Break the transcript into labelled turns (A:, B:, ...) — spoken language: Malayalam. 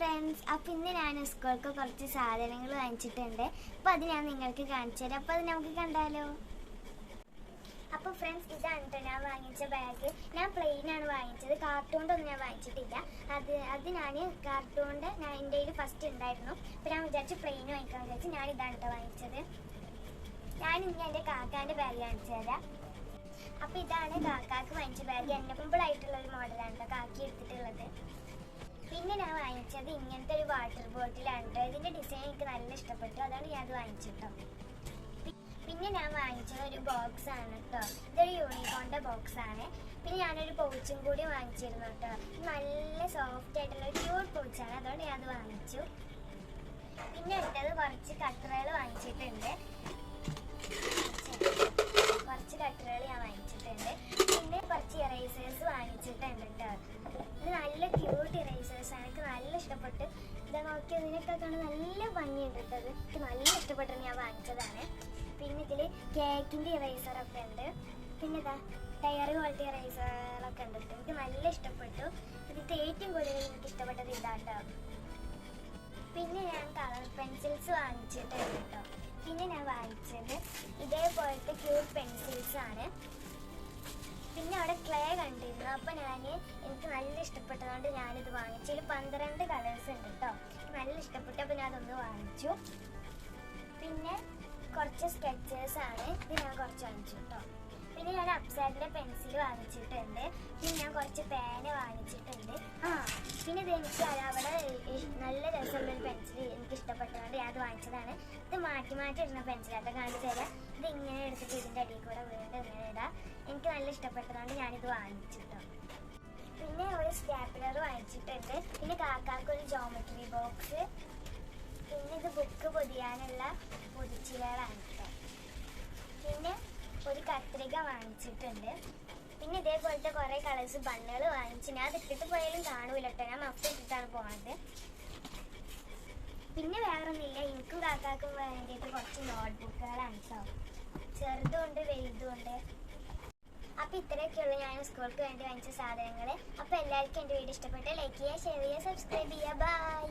A: ഫ്രണ്ട്സ് അപ്പം ഇന്ന് ഞാൻ സ്കൂൾക്ക് കുറച്ച് സാധനങ്ങൾ വാങ്ങിച്ചിട്ടുണ്ട്. അപ്പോൾ അത് ഞാൻ നിങ്ങൾക്ക് കാണിച്ചു തരാം. അപ്പോൾ അത് നമുക്ക് കണ്ടാലോ? അപ്പോൾ ഫ്രണ്ട്സ് ഇതാണ് കേട്ടോ ഞാൻ വാങ്ങിച്ച ബാഗ് ഞാൻ പ്ലെയിനാണ് വാങ്ങിച്ചത്. കാർട്ടൂണിന്റെ ഒന്നും ഞാൻ വാങ്ങിച്ചിട്ടില്ല. അത് അത് ഞാൻ കാർട്ടൂണിന്റെ ഞാൻ എന്റെ കയ്യിൽ ഫസ്റ്റ് ഉണ്ടായിരുന്നു. അപ്പോൾ ഞാൻ വിചാരിച്ചു പ്ലെയിൻ വാങ്ങിക്കാൻ വിചാരിച്ചു ഞാൻ ഇതാണ് കേട്ടോ വാങ്ങിച്ചത്. ഞാൻ ഇനി എന്റെ കാക്കാന്റെ ബാഗ് കാണിച്ചു തരാം. അപ്പോൾ ഇതാണ് കാക്കാക്ക് വാങ്ങിച്ച ബാഗ് എന്നെ ആയിട്ടുള്ള ഒരു മോഡലാണ് കേട്ടോ കാക്കി എടുത്തിട്ടുള്ളത് പിന്നെ ഞാൻ വാങ്ങിച്ചത് ഇങ്ങനത്തെ ഒരു വാട്ടർ കേട്ടോ ഇതിന്റെ ഡിസൈൻ എനിക്ക് നല്ല ഇഷ്ടപ്പെട്ടു. അതാണ് ഞാൻ അത് വാങ്ങിച്ചിട്ടോ പിന്നെ ഞാൻ വാങ്ങിച്ചത് ഒരു ബോക്സ് ആണ് കേട്ടോ ഇതൊരു യൂണിക്കോണിന്റെ ബോക്സ് ആണ്. പിന്നെ ഞാനൊരു പൗച്ചും കൂടി വാങ്ങിച്ചിരുന്നു കേട്ടോ നല്ല സോഫ്റ്റ് ആയിട്ടുള്ള ഒരു ക്യൂട്ട് പൗച്ചാണ് അതുകൊണ്ട് ഞാൻ അത് വാങ്ങിച്ചു. പിന്നെ അടുത്തത് കുറച്ച് കട്ടറുകൾ വാങ്ങിച്ചിട്ടുണ്ട്. ഇതാ നോക്കി ഇതിനൊക്കെ കാണാൻ നല്ല ഭംഗിയുണ്ട് ഇത് എനിക്ക് നല്ല ഇഷ്ടപ്പെട്ട ഞാൻ വാങ്ങിച്ചതാണ്. പിന്നെ ഇതിൽ കേക്കിന്റെ ഇറേസറൊക്കെ ഉണ്ട്. പിന്നെ ഇതാ ടയർ ക്വാളിറ്റി ഇറേസറൊക്കെ ഉണ്ട് എനിക്ക് നല്ല ഇഷ്ടപ്പെട്ടു. ഇതിന്റെ ഏറ്റവും കൂടുതൽ എനിക്ക് ഇഷ്ടപ്പെട്ടത് ഇതാട്ടോ. പിന്നെ ഞാൻ കളർ പെൻസിൽസ് വാങ്ങിച്ചിട്ടുണ്ട് കേട്ടോ. പിന്നെ ഞാൻ വാങ്ങിച്ചത് ഇതേപോലത്തെ ക്യൂട്ട് പെൻസിൽസ് ആണ്. പിന്നെ അവിടെ ക്ലേ കണ്ടിരുന്നു. അപ്പം ഞാൻ എനിക്ക് നല്ല ഇഷ്ടപ്പെട്ടതുകൊണ്ട് ഞാനിത് വാങ്ങിച്ചു. ഇതിൽ പന്ത്രണ്ട് കളേഴ്സ് ഉണ്ട് കേട്ടോ. എനിക്ക് നല്ല ഇഷ്ടപ്പെട്ടു പിന്നെ ഞാൻ അതൊന്ന് വാങ്ങിച്ചു. പിന്നെ കുറച്ച് സ്കെച്ചേഴ്സ് ആണ്. ഇത് ഞാൻ കുറച്ച് വാങ്ങിച്ചു കേട്ടോ പിന്നെ ഞാൻ അപ്സൈഡിലെ പെൻസിൽ വാങ്ങിച്ചിട്ടുണ്ട്. പിന്നെ ഞാൻ കുറച്ച് പേന വാങ്ങിച്ചിട്ടുണ്ട്. ആ പിന്നെ ഇത് എനിക്ക് അവിടെ നല്ല രസമുള്ളൊരു പെൻസിൽ എനിക്ക് ഇഷ്ടപ്പെട്ടതുകൊണ്ട് ഞാൻ അത് വാങ്ങിച്ചതാണ്. ഇത് മാറ്റി മാറ്റി ഇടുന്ന പെൻസിലാട്ടോ കാണിച്ചു തരാം. ഇത് ഇങ്ങനെ എടുത്തിട്ട് ഇതിന്റെ അടിയിൽ കൂടെ വീണ്ടും ഇങ്ങനെ ഇടാം. എനിക്ക് നല്ല ഇഷ്ടപ്പെട്ടതുകൊണ്ട് ഞാനിത് വാങ്ങിച്ചു കേട്ടോ പിന്നെ ഒരു സ്റ്റാപ്ലർ വാങ്ങിച്ചിട്ടുണ്ട്. പിന്നെ കാക്കാക്ക് ഒരു ജോമെട്രി ബോക്സ് പിന്നെ ഇത് ബുക്ക് പൊതിയാനുള്ള പൊതിച്ചിലകളാണ് പിന്നെ ഒരു കത്രിക വാങ്ങിച്ചിട്ടുണ്ട്. പിന്നെ ഇതേപോലത്തെ കുറേ കളേഴ്സ് ബണ്ണുകൾ വാങ്ങിച്ചു ഞാൻ അത് ഇട്ടിട്ട് പോയാലും കാണൂല ഞാൻ മഫ് ഇട്ടിട്ടാണ് പോണത്. പിന്നെ വേറൊന്നുമില്ല. എനിക്കും കാക്കാക്കും വേണ്ടിയിട്ട് കുറച്ച് നോട്ട്ബുക്കുകളാണ് കേട്ടോ ചെറുതുണ്ട് വലുതുണ്ട്. അപ്പൊ ഇത്രയൊക്കെയുള്ള ഞാൻ സ്കൂൾക്ക് വേണ്ടി വാങ്ങിച്ച സാധനങ്ങൾ അപ്പൊ എല്ലാവർക്കും എന്റെ വീഡിയോ ഇഷ്ടപ്പെട്ട ലൈക്ക് ചെയ്യുക ഷെയർ ചെയ്യുക സബ്സ്ക്രൈബ് ചെയ്യുക. ബൈ